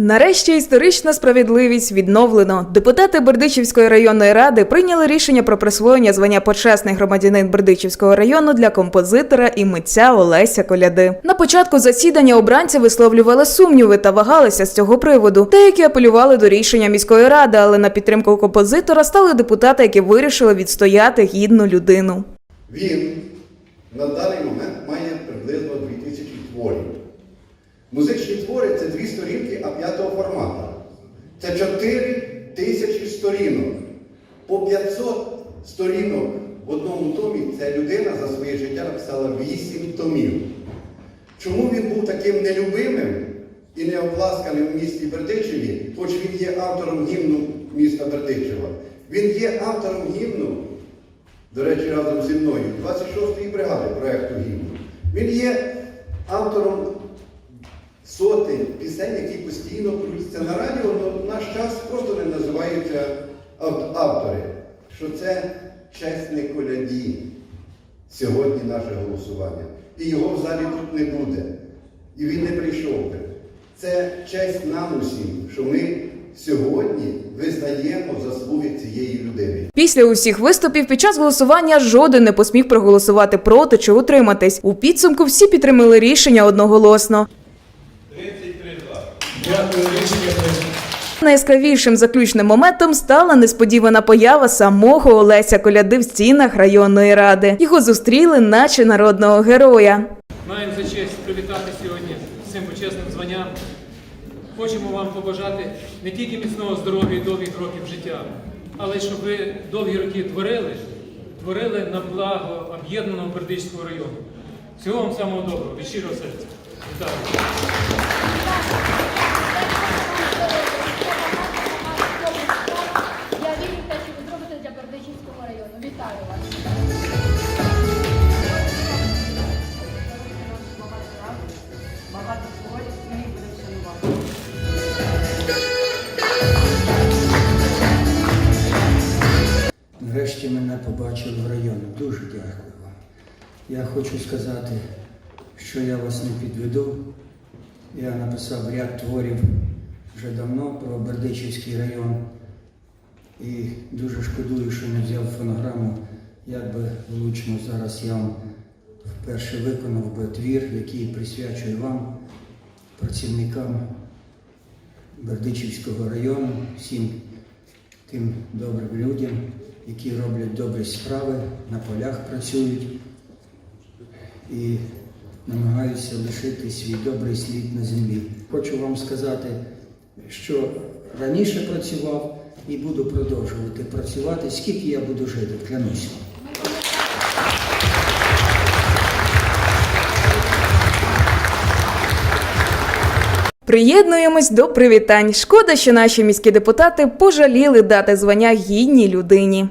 Нарешті історична справедливість відновлено. Депутати Бердичівської районної ради прийняли рішення про присвоєння звання почесний громадянин Бердичівського району для композитора і митця Олеся Коляди. На початку засідання обранці висловлювали сумніви та вагалися з цього приводу. Деякі апелювали до рішення міської ради, але на підтримку композитора стали депутати, які вирішили відстояти гідну людину. Він на даний момент має приблизно 2000 творів. Музичні твори це дві сторінки А5 формату. Це 4 тисячі сторінок. По 500 сторінок в одному томі ця людина за своє життя написала 8 томів. Чому він був таким нелюбимим і неопласканим в місті Бердичеві, хоч він є автором гімну міста Бердичева? Він є автором гімну до речі, разом зі мною, 26-ї бригади проєкту гімну. Він є автором сотень пісень, які постійно крутяться на радіо, але в наш час просто не називаються автори. Що це чесне коляді сьогодні наше голосування. І його в залі тут не буде. І він не прийшов би. Це честь нам усім, що ми сьогодні визнаємо заслуги цієї людини. Після усіх виступів під час голосування жоден не посмів проголосувати проти чи утриматись. У підсумку всі підтримали рішення одноголосно. Дякую, рішення прийнято. Найяскравішим заключним моментом стала несподівана поява самого Олеся Коляди в стінах районної ради. Його зустріли, наче народного героя. Маємо за честь привітати сьогодні з цим почесним званням. Хочемо вам побажати не тільки міцного здоров'я і довгих років життя, але й щоб ви довгі роки творили, творили на благо об'єднаного Бердичського району. Всього вам самого доброго, від щирого серця. Вітаю. Мене в районі. Дуже дякую вам. Я хочу сказати, що я вас не підведу. Я написав ряд творів вже давно про Бердичівський район. І дуже шкодую, що не взяв фонограму. Як би влучно зараз я вам вперше виконав би твір, який присвячую вам, працівникам Бердичівського району, всім тим добрим людям, які роблять добрі справи, на полях працюють і намагаються лишити свій добрий слід на землі. Хочу вам сказати, що раніше працював і буду продовжувати працювати, скільки я буду жити, клянусь вам. Приєднуємось до привітань. Шкода, що наші міські депутати пожаліли дати звання гідній людині.